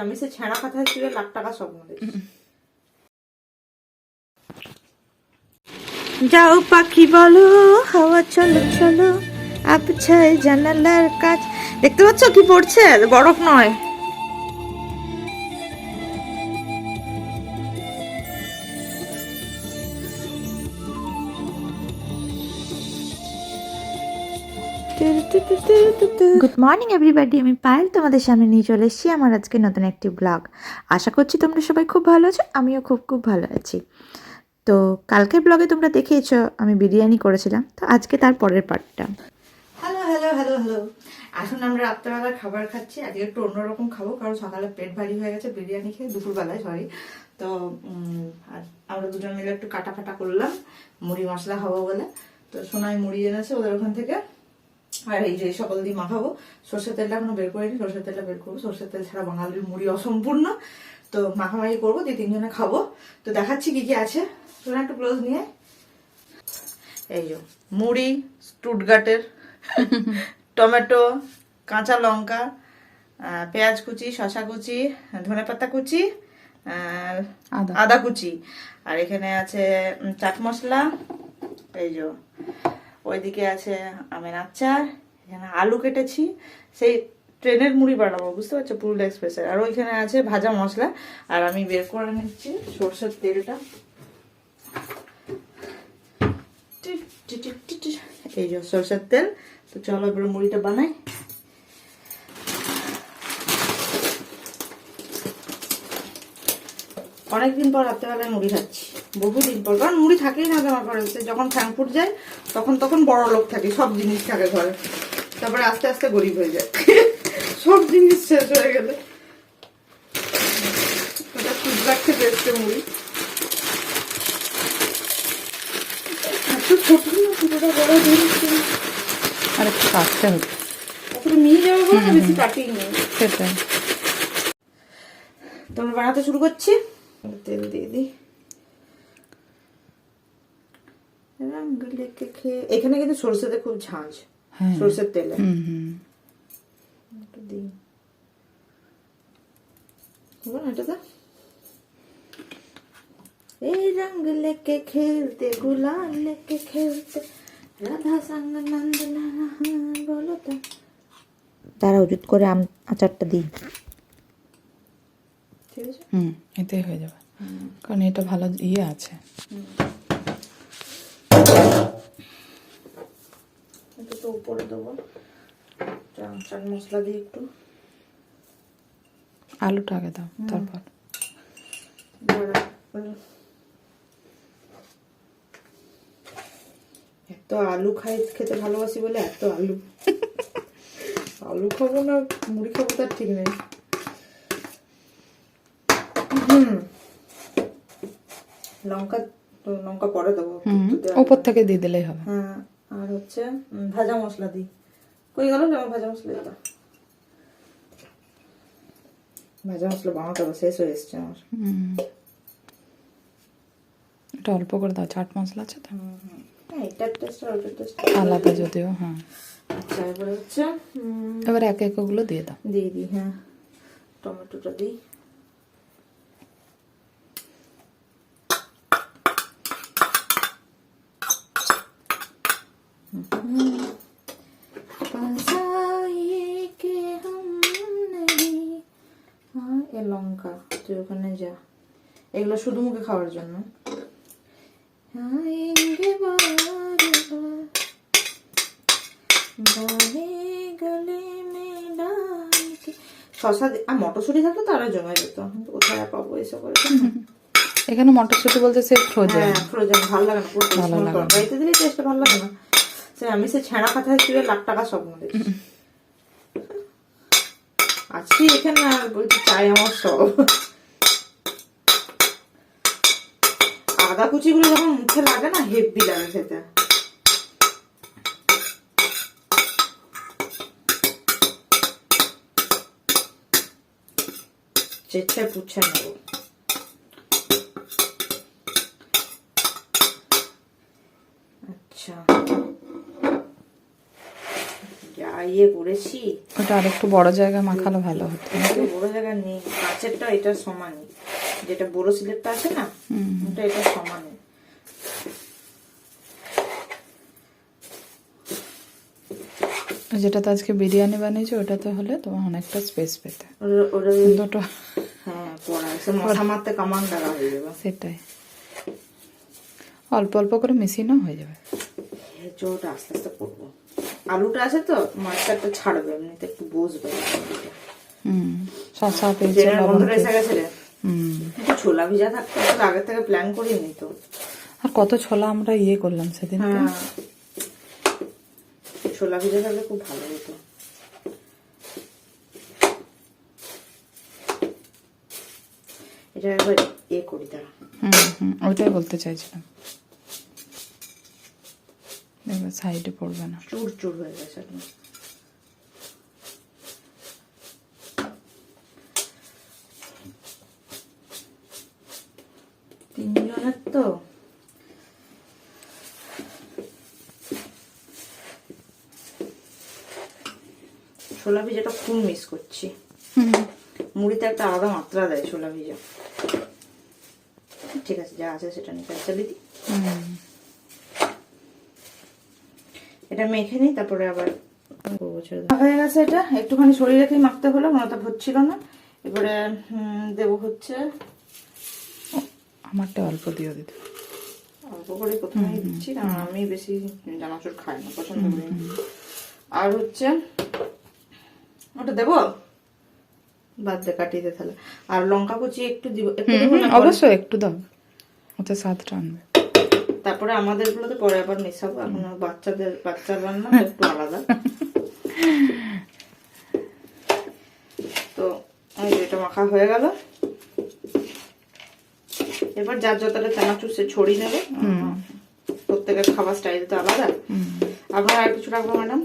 আমি সে ছেঁড়া কথা ছিল লাখ টাকা স্বপ্ন যাও পাখি বলো, হাওয়া চলো চলো। আপছায় জানালার কাজ দেখতে পাচ্ছ কি পড়ছে? বরফ নয়। গুড মর্নিং এভরিবাডি আমি পায়েল তোমাদের সামনে নিয়ে চলে এসেছি আমার আজকে নতুন একটি ব্লগ আশা করছি তোমরা সবাই খুব ভালো আছো, আমিও খুব খুব ভালো আছি। তো কালকের ব্লগে তোমরা দেখিয়েছো আমি বিরিয়ানি করেছিলাম। তো আজকে তার পরের পার্টটা হ্যালো হ্যালো হ্যালো হ্যালো এখন আমরা রাত্রেবেলার খাবার খাচ্ছি। আজকে একটু অন্যরকম খাব, কারণ সকালে পেট ভারী হয়ে গেছে, বিরিয়ানি খেয়ে দুপুরবেলায় সরি তো আর আমরা দুজন মিলে একটু কাটা ফাটা করলাম, মুড়ি মশলা খাব বলে। তো সোনায় মুড়ি এনেছে ওদের ওখান থেকে। আর এই যে সকল দিয়ে মাখাবো। সর্ষের তেলটা এখনও বের করিনি সর্ষের তেলটা বের করব। সর্ষের তেল ছাড়া বাঙালির মুড়ি অসম্পূর্ণ। তো মাখামাখি করব দিয়ে তিনজনে খাব। তো দেখাচ্ছি কি কি আছে। একটু ক্লোজ নিয়ে এই যে মুড়ি স্টুটগাটের টমেটো কাঁচা লঙ্কা পেঁয়াজ কুচি শশা কুচি ধনে পাতা কুচি। আদা। কুচি। আর এখানে আছে চাট মশলা। এই যে ওইদিকে আছে আমের আচার, এখানে আলু কেটেছি, সেই ট্রেনের মুড়ি বানাবো, বুঝতে পারছ? পুরুলিয়া এক্সপ্রেসের। আর ওইখানে আছে ভাজা মশলা, আর আমি বের করে নিচ্ছি সর্ষের তেলটা। এই যে সরষের তেল। তো চলো এবার মুড়িটা বানাই। অনেকদিন পর রাত্রেবেলায় মুড়ি খাচ্ছি। বহুদিন পর। কারণ মুড়ি থাকেই না আমার ঘরে যখন ফ্রাঙ্কফুট যায় তখন তখন বড় লোক থাকে সব জিনিস থাকে ঘরে। তারপরে আস্তে আস্তে গরিব হয়ে যায়। সব জিনিস শেষ হয়ে গেলে। ওটা সুদ রাখতে বেসছে মুড়ি। ছোট না ছোটটা বড় জিনিস আর একটু কাটতে হবে। তারপরে নিয়ে যাব বলে না বেশি কাটিয়ে নেই সেটাই। তোমরা বানাতে শুরু করছি। তেল দিয়ে দিই রঙ লেকে খেয়ে। এখানে কিন্তু সরষেতে খুব ঝাঁঝ হ্যাঁ। সরষের তেলে। হুম হুম। একটু দিই। এটাতে এই রঙ লেকে খেলতে গুলাল লেকে খেলতে রাধা সঙ্গ নন্দ বলো তো। তারা উজুত করে আম আচারটা দিই। ঠিক আছে? হুম এতেই হয়ে যাবে। কারণ এটা ভালো ইয়ে আছে। উপরে দেবো। চাট মশলা দিয়ে একটু। আলুটা আগে দাও তারপর। এত আলু খাই খেতে ভালোবাসি বলে এত আলু। আলু খাব না মুড়ি খাব তার ঠিক নেই। লঙ্কা তো লঙ্কা পরে দেবো। ওপর থেকে দিয়ে দিলেই হবে। হ্যাঁ। আর হচ্ছে ভাজা মশলা দিই। কই গেল? আমার ভাজা মশলা দিটা ভাজা মশলা বানাতে হবে শেষ হয়ে এসছে আমার। হুম। এটা অল্প করে দাও চাট মশলা আছে তো? হ্যাঁ আলাদা যদিও হ্যাঁ। আচ্ছা এবারে হচ্ছে এবার এক এক ওগুলো দিয়ে দাও। দিয়ে দিই হ্যাঁ। টমেটোটা দিই পাশাইয়ে কে হাম নেহি। হ্যাঁ, এ লঙ্কা তুই ওখানে যা। এগুলো শুধু মুখে খাওয়ার জন্য। শশা আর মটরশুঁটি থাকতো তো আরও জমে যেত। কোথায় পাবো এসব করে এখানে মটরশুঁটি বলতে সে ফ্রোজেন। হ্যাঁ ফ্রোজেন। ভালো লাগে না। ভালো লাগে না। দিলে টেস্ট ভালো লাগে না। সে আমি সে ছেঁড়া কাঁথায় শুয়ে লাখ টাকা স্বপ্ন দেখি আজকে এখানে আর বলছি চাই আমার সব। আদা কুচিগুলো যখন মুখে লাগে না হেভি লাগে খেতে। চেচ্ছে পুচ্ছে নেব আচ্ছা যা ইয়ে করেছি। ওটা আর একটু বড় জায়গায় মাখালে ভালো হতো। বড় জায়গা নেই কাছেরটা এটা সমানই। যেটা বড় সিলেটটা আছে না। ওটা এটা সমানই। যেটাতে আজকে বিরিয়ানি বানিয়েছি ওটাতে হলে তোমার অনেকটা স্পেস পেতে। দুটো। হ্যাঁ মশা মারতে কামান টাকা হয়ে যাবে। সেটাই। অল্প অল্প করে মেশিনও হয়ে যাবে। চোটা আস্তে আস্তে করব আলুটা আছে তো মাছটা একটু ছাড়বে এমনিতে একটু বসবে। হুম শসা পেয়েছে বন্ধুরা এসে গেছে রে। হুম। ছোলা ভিজা থাকতো আগে থেকে প্ল্যান করিয়ে নিত আর কত ছোলা আমরা ইয়ে করলাম সেদিন হ্যাঁ। ছোলা ভিজা থাকলে খুব ভালো হতো। এটা একবার করি দাঁড়া। হুম হুম ওইটাই বলতে চাইছিলাম। এবার সাইডে পড়বে না। চুর চুর হয়ে গেছে একদম তিনজনের তো। ছোলা ভিজাটা খুব মিস করছি। হুম। মুড়িতে একটা আলাদা মাত্রা দেয় ছোলা ভিজা ঠিক আছে যা আছে সেটা নিয়ে চালিয়ে দিই হুম। এটা মেখে নিই তারপরে আবার হয়ে গেছে এটা। একটুখানি শরীর রেখেই মাখতে হলো মাথা ভরছিল না। এবারে দেবো হচ্ছে আমারটা অল্প দিয়ে দিতে অল্প করে প্রথমেই দিচ্ছি কারণ আমি বেশি জামাচুর খাই না পছন্দ করি আর হচ্ছে ওটা দেবো? বাদ দে কাটিয়ে দে তাহলে। আর লঙ্কা কুচি একটু দিব একটু দেবো অবশ্যই একটু দাও। ওতে স্বাদটা আনবে। তারপরে আমাদের গুলোতে পরে আবার মেশাবো এখন বাচ্চাদের বাচ্চার রান্না তো একটু আলাদা। তো এটা মাখা হয়ে গেল। এবার যার যতটা চানাচুর সে ছড়িয়ে নেবে। প্রত্যেকের খাবার স্টাইল তো আলাদা। আপনারা আর কিছু রাখব ম্যাডাম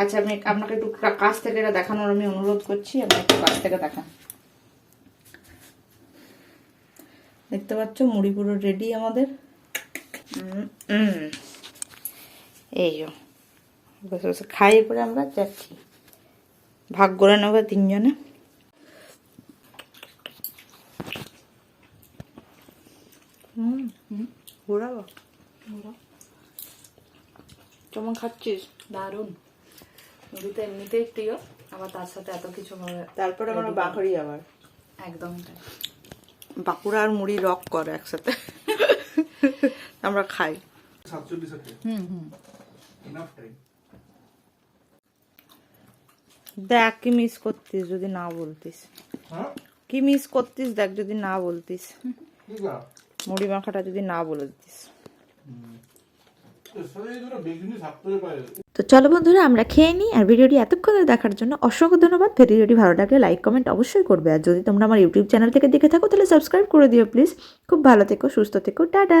আচ্ছা আমি আপনাকে একটু কাছ থেকে এটা দেখানোর আমি অনুরোধ করছি। আপনি একটু কাছ থেকে দেখান। দেখতে পাচ্ছ মুড়ি পুরো রেডি আমাদের। এই যো বসে বসে খাই পরে আমরা যাচ্ছি। ভাগ করে নেব তিনজনে। কেমন খাচ্ছিস? দারুণ। মুড়িতে এমনিতেই প্রিয় আবার তার সাথে এত কিছু তারপরে আমরা বাঁকড়ি আবার। একদমই তাই। বাঁকুড়া আর মুড়ি রক করে একসাথে। আমরা খাই। হুম হুম। দেখ কি মিস করতিস যদি না বলতিস। হ্যাঁ? কি মিস করতিস দেখ যদি না বলতিস। মুড়ি মাখাটা যদি না বলে দিতিস। তো চলো বন্ধুরা আমরা খেয়ে নিই আর ভিডিওটি এতক্ষণ ধরে দেখার জন্য অসংখ্য ধন্যবাদ। ভিডিওটি ভালো লাগলে লাইক কমেন্ট অবশ্যই করবে। আর যদি তোমরা আমার ইউটিউব চ্যানেল থেকে দেখে থাকো তাহলে সাবস্ক্রাইব করে দিও প্লিজ খুব ভালো থেকো সুস্থ থেকো টাটা।